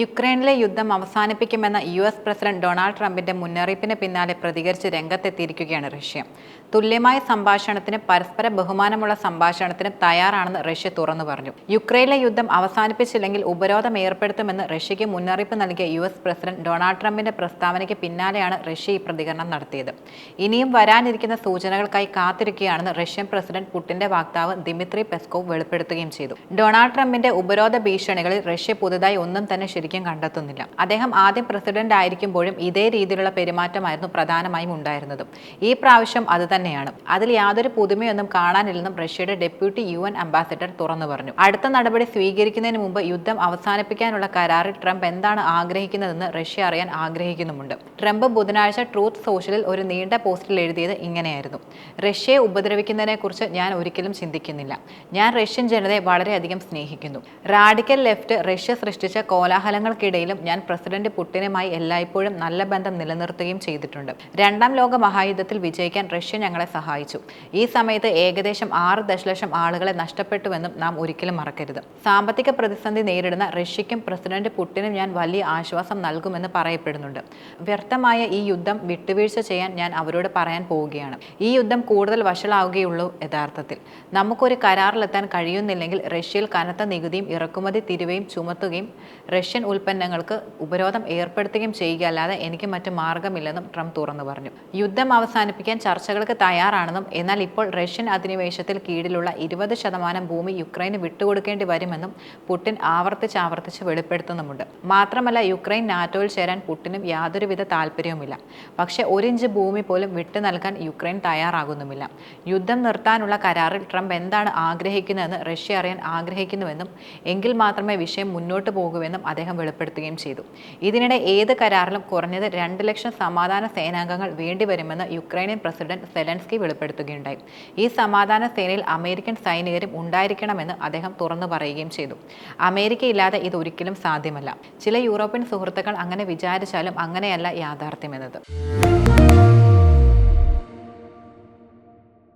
യുക്രൈനിലെ യുദ്ധം അവസാനിപ്പിക്കുമെന്ന യു എസ് പ്രസിഡന്റ് ഡൊണാൾഡ് ട്രംപിന്റെ മുന്നറിയിപ്പിന് പിന്നാലെ പ്രതികരിച്ച് രംഗത്തെത്തിയിരിക്കുകയാണ് റഷ്യ. തുല്യമായ സംഭാഷണത്തിന് പരസ്പര ബഹുമാനമുള്ള സംഭാഷണത്തിന് തയ്യാറാണെന്ന് റഷ്യ തുറന്നു പറഞ്ഞു. യുക്രൈനിലെ യുദ്ധം അവസാനിപ്പിച്ചില്ലെങ്കിൽ ഉപരോധം ഏർപ്പെടുത്തുമെന്ന് റഷ്യയ്ക്ക് മുന്നറിയിപ്പ് നൽകിയ യു എസ് പ്രസിഡന്റ് ഡൊണാൾഡ് ട്രംപിന്റെ പ്രസ്താവനയ്ക്ക് പിന്നാലെയാണ് റഷ്യ ഈ പ്രതികരണം നടത്തിയത്. ഇനിയും വരാനിരിക്കുന്ന സൂചനകൾക്കായി കാത്തിരിക്കുകയാണെന്ന് റഷ്യൻ പ്രസിഡന്റ് പുടിന്റെ വക്താവ് ദിമിത്രി പെസ്കോവ് വെളിപ്പെടുത്തുകയും ചെയ്തു. ഡൊണാൾഡ് ട്രംപിന്റെ ഉപരോധ ഭീഷണികളിൽ റഷ്യ പുതുതായി ഒന്നും തന്നെ ശരിക്കും കണ്ടെത്തുന്നില്ല. അദ്ദേഹം ആദ്യം പ്രസിഡന്റ് ആയിരിക്കുമ്പോഴും ഇതേ രീതിയിലുള്ള പെരുമാറ്റമായിരുന്നു പ്രധാനമായും ഉണ്ടായിരുന്നതും. ഈ പ്രാവശ്യം അത് തന്നെയാണ്. അതിൽ യാതൊരു പുതുമയൊന്നും കാണാനില്ലെന്നും റഷ്യയുടെ ഡെപ്യൂട്ടി യു എൻ അംബാസിഡർ തുറന്നു പറഞ്ഞു. അടുത്ത നടപടി സ്വീകരിക്കുന്നതിന് മുമ്പ് യുദ്ധം അവസാനിപ്പിക്കാനുള്ള കരാറിൽ ട്രംപ് എന്താണ് ആഗ്രഹിക്കുന്നതെന്ന് റഷ്യ അറിയാൻ ആഗ്രഹിക്കുന്നുമുണ്ട്. ട്രംപ് ബുധനാഴ്ച ട്രൂത്ത് സോഷ്യലിൽ ഒരു നീണ്ട പോസ്റ്റിൽ എഴുതിയത് ഇങ്ങനെയായിരുന്നു. റഷ്യയെ ഉപദ്രവിക്കുന്നതിനെക്കുറിച്ച് ഞാൻ ഒരിക്കലും ചിന്തിക്കുന്നില്ല. ഞാൻ റഷ്യൻ ജനതയെ വളരെയധികം സ്നേഹിക്കുന്നു. റാഡിക്കൽ ലെഫ്റ്റ് റഷ്യ സൃഷ്ടിച്ച കോലാഹലങ്ങൾക്കിടയിലും ഞാൻ പ്രസിഡന്റ് പുടിനുമായി എല്ലായ്പ്പോഴും നല്ല ബന്ധം നിലനിർത്തുകയും ചെയ്തിട്ടുണ്ട്. രണ്ടാം ലോക മഹായുദ്ധത്തിൽ വിജയിക്കാൻ റഷ്യ ഞങ്ങളെ സഹായിച്ചു. ഈ സമയത്ത് ഏകദേശം ആറ് ദശലക്ഷം ആളുകളെ നഷ്ടപ്പെട്ടുവെന്നും നാം ഒരിക്കലും മറക്കരുത്. സാമ്പത്തിക പ്രതിസന്ധി നേരിടുന്ന റഷ്യയ്ക്കും പ്രസിഡന്റ് പുട്ടിനും ഞാൻ വലിയ ആശ്വാസം നൽകുമെന്ന് പറയപ്പെടുന്നുണ്ട്. വ്യർത്ഥമായ ഈ യുദ്ധം വിട്ടുവീഴ്ച ചെയ്യാൻ ഞാൻ അവരോട് പറയാൻ പോവുകയാണ്. ഈ യുദ്ധം കൂടുതൽ വഷളാവുകയുള്ളൂ യഥാർത്ഥത്തിൽ. നമുക്കൊരു കരാറിലെത്താൻ കഴിയുന്നില്ലെങ്കിൽ റഷ്യയിൽ കനത്ത നികുതിയും ഇറക്കുമതി തിരിവയും ചുമത്തുകയും റഷ്യൻ ഉൽപ്പന്നങ്ങൾക്ക് ഉപരോധം ഏർപ്പെടുത്തുകയും ചെയ്യുക അല്ലാതെ എനിക്ക് മറ്റു മാർഗമില്ലെന്നും ട്രംപ് തുറന്നു പറഞ്ഞു. യുദ്ധം അവസാനിപ്പിക്കാൻ ചർച്ചകൾക്ക് തയ്യാറാണെന്നും എന്നാൽ ഇപ്പോൾ റഷ്യൻ അധിനിവേശത്തിൽ കീഴിലുള്ള ഇരുപത് ശതമാനം ഭൂമി യുക്രൈന് വിട്ടുകൊടുക്കേണ്ടി വരുമെന്നും പുടിൻ ആവർത്തിച്ച് ആവർത്തിച്ച് വെളിപ്പെടുത്തുന്നുമുണ്ട്. മാത്രമല്ല യുക്രൈൻ നാറ്റോയിൽ ചേരാൻ പുടിനും യാതൊരുവിധ താല്പര്യവുമില്ല. പക്ഷേ ഒരിഞ്ച് ഭൂമി പോലും വിട്ടു നൽകാൻ യുക്രൈൻ തയ്യാറാകുന്നുമില്ല. യുദ്ധം നിർത്താനുള്ള കരാറിൽ ട്രംപ് എന്താണ് ആഗ്രഹിക്കുന്നതെന്ന് റഷ്യ അറിയാൻ ആഗ്രഹിക്കുന്നുവെന്നും എങ്കിൽ മാത്രമേ വിഷയം മുന്നോട്ട് പോകുമെന്നും അദ്ദേഹം വെളിപ്പെടുത്തുകയും ചെയ്തു. ഇതിനിടെ ഏത് കരാറിലും കുറഞ്ഞത് രണ്ട് ലക്ഷം സമാധാന സേനാംഗങ്ങൾ വേണ്ടിവരുമെന്ന് യുക്രൈനിയൻ പ്രസിഡന്റ് സെലൻസ്കി വെളിപ്പെടുത്തുകയുണ്ടായി. ഈ സമാധാന സേനയിൽ അമേരിക്കൻ സൈനികരും ഉണ്ടായിരിക്കണമെന്ന് അദ്ദേഹം തുറന്നു പറയുകയും ചെയ്തു. അമേരിക്കയില്ലാതെ ഇത് ഒരിക്കലും സാധ്യമല്ല. ചില യൂറോപ്യൻ സുഹൃത്തുക്കൾ അങ്ങനെ വിചാരിച്ചാലും അങ്ങനെയല്ല യാഥാർത്ഥ്യമെന്നത്.